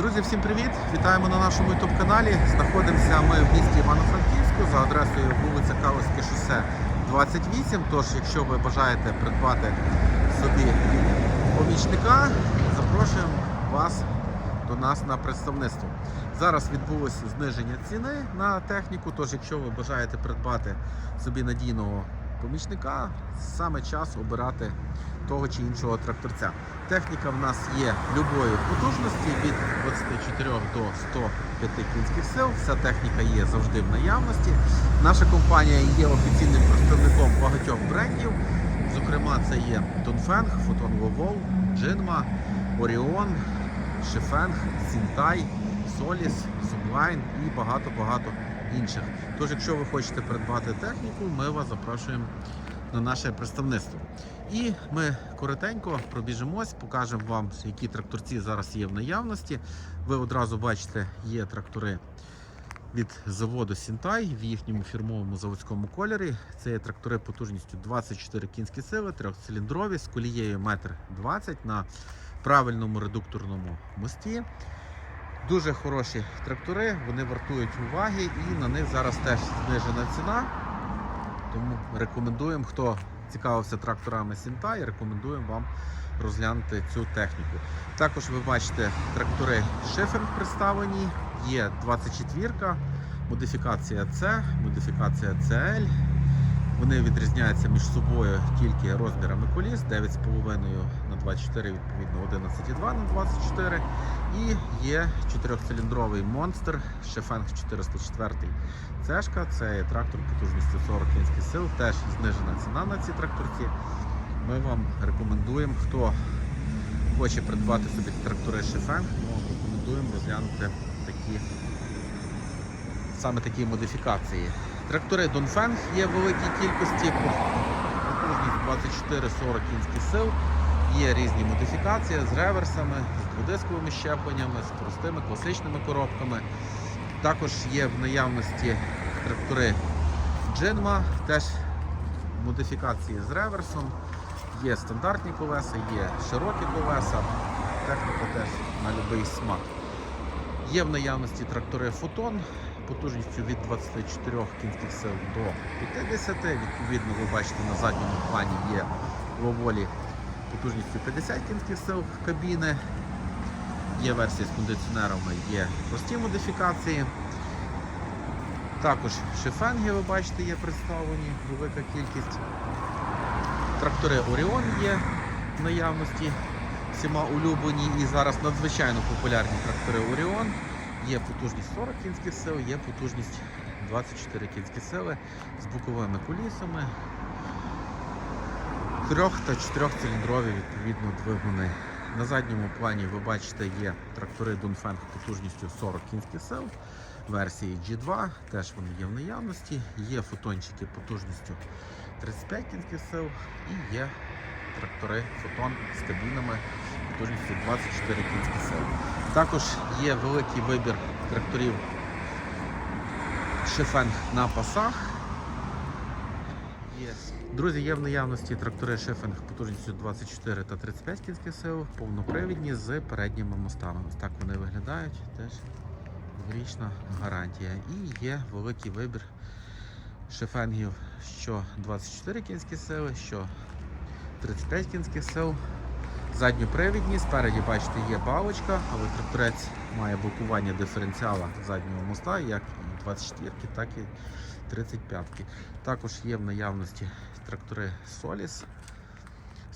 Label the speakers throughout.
Speaker 1: Друзі, всім привіт! Вітаємо на нашому youtube каналі. Знаходимося ми в місті Івано-Франківську за адресою вулиця Калицьке шосе 28. Тож, якщо ви бажаєте придбати собі помічника, запрошуємо вас до нас на представництво. Зараз відбулося зниження ціни на техніку. Тож, якщо ви бажаєте придбати собі надійного помічника, саме час обирати того чи іншого тракторця. Техніка в нас є любої потужності від 24 до 105 кінських сил. Вся техніка є завжди в наявності. Наша компанія є офіційним представником багатьох брендів. Зокрема, це є Донфенг, Фотон Вовол, Джинма, Оріон, Шефенг, Сінтай, Соліс, Сублайн і багато-багато інших. Тож, якщо ви хочете придбати техніку, ми вас запрошуємо на наше представництво. І ми коротенько пробіжимось, покажемо вам, які тракторці зараз є в наявності. Ви одразу бачите, є трактори від заводу Сінтай в їхньому фірмовому заводському кольорі. Це є трактори потужністю 24 кінські сили, трьохциліндрові з колією 1,20 м на правильному редукторному мості. Дуже хороші трактори, вони вартують уваги і на них зараз теж знижена ціна. Тому рекомендуємо, хто цікавився тракторами Сінтай, рекомендуємо вам розглянути цю техніку. Також ви бачите трактори Шифен представлені, є 24, ка модифікація C, модифікація CL. Вони відрізняються між собою тільки розмірами коліс 9,5 на 24, відповідно 11,2 на 24. І є чотирьохциліндровий монстр Шефенг 404 Цешка. Це трактор потужністю 40 кінських сил. Теж знижена ціна на ці тракторці. Ми вам рекомендуємо, хто хоче придбати собі трактори Шефенг, рекомендуємо розглянути такі саме такі модифікації. Трактори Донфенг є в великій кількості, потужність 24-40 кінських сил. Є різні модифікації з реверсами, з дводисковими щепленнями, з простими класичними коробками. Також є в наявності трактори Джинма, теж модифікації з реверсом. Є стандартні колеса, є широкі колеса, техніка теж на будь-який смак. Є в наявності трактори Фотон потужністю від 24 кінських сил до 50. Відповідно, ви бачите на задньому плані є ловолі потужністю 50 кінських сил кабіни. Є версії з кондиціонерами, є прості модифікації. Також шифенги, ви бачите, є представлені, велика кількість. Трактори Оріон є в наявності, всіма улюблені і зараз надзвичайно популярні трактори Оріон. Є потужність 40 кінських сил, є потужність 24 кінські сили з боковими кулісами. Трьох та чотирьохциліндрові відповідно двигуни. На задньому плані ви бачите є трактори Дунфенг потужністю 40 кінських сил версії G2, теж вони є в наявності. Є фотончики потужністю 35 кінських сил і є трактори фотон з кабінами потужністю 24 кінські сили. Також є великий вибір тракторів Шефенг на пасах. Друзі, є в наявності трактори Шефенг потужністю 24 та 35 кінських сил, повнопривідні з передніми мостами. Ось так вони виглядають. Теж дворічна гарантія. І є великий вибір шефенгів, що 24 кінські сили, що 35 кінських сил. Задньопривідні, спереді, бачите, є балочка, але тракторець має блокування диференціала заднього моста, як і 24, так і 35-ки. Також є в наявності трактори Solis.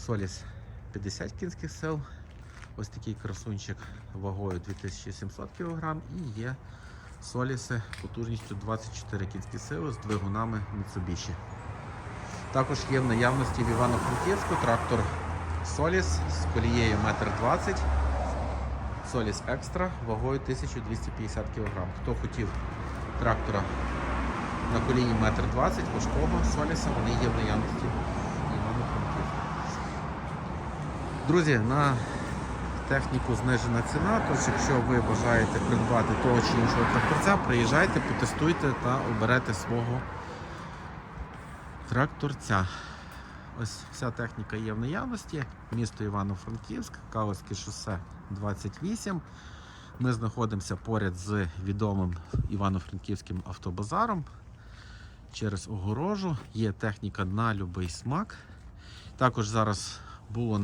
Speaker 1: Solis 50 кінських сил. Ось такий красунчик вагою 2700 кг і є Соліси потужністю 24 кінські сили з двигунами Mitsubishi. Також є в наявності в Івано-Франківську трактор Соліс з колією 1,20 м. Соліс Екстра вагою 1250 кг. Хто хотів трактора на колії 1,20 м важкого Соліса, вони є в наявності. Друзі, на техніку знижена ціна, тож якщо ви бажаєте придбати того чи іншого тракторця, приїжджайте, потестуйте та оберете свого тракторця. Ось вся техніка є в наявності. Місто Івано-Франківськ, Калицьке шосе 28. Ми знаходимося поряд з відомим Івано-Франківським автобазаром. Через огорожу є техніка на будь-який смак. Також зараз був,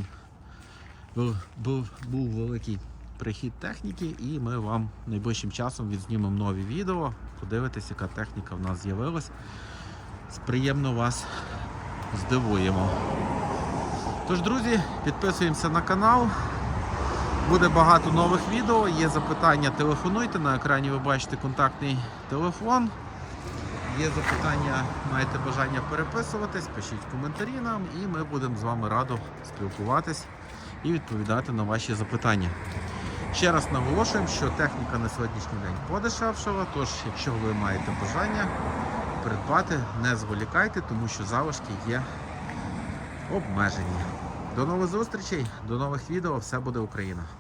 Speaker 1: був, був, був великий прихід техніки, і ми вам найближчим часом відзнімемо нові відео. Подивитись, яка техніка в нас з'явилась. Приємно вас здивуємо. Тож, друзі, підписуємося на канал. Буде багато нових відео. Є запитання, телефонуйте. На екрані ви бачите контактний телефон. Є запитання, маєте бажання переписуватись, пишіть коментарі нам і ми будемо з вами радо спілкуватись і відповідати на ваші запитання. Ще раз наголошуємо, що техніка на сьогоднішній день подешевшала, тож якщо ви маєте бажання придбати, не зволікайте, тому що залишки є обмежені. До нових зустрічей, до нових відео. Все буде Україна!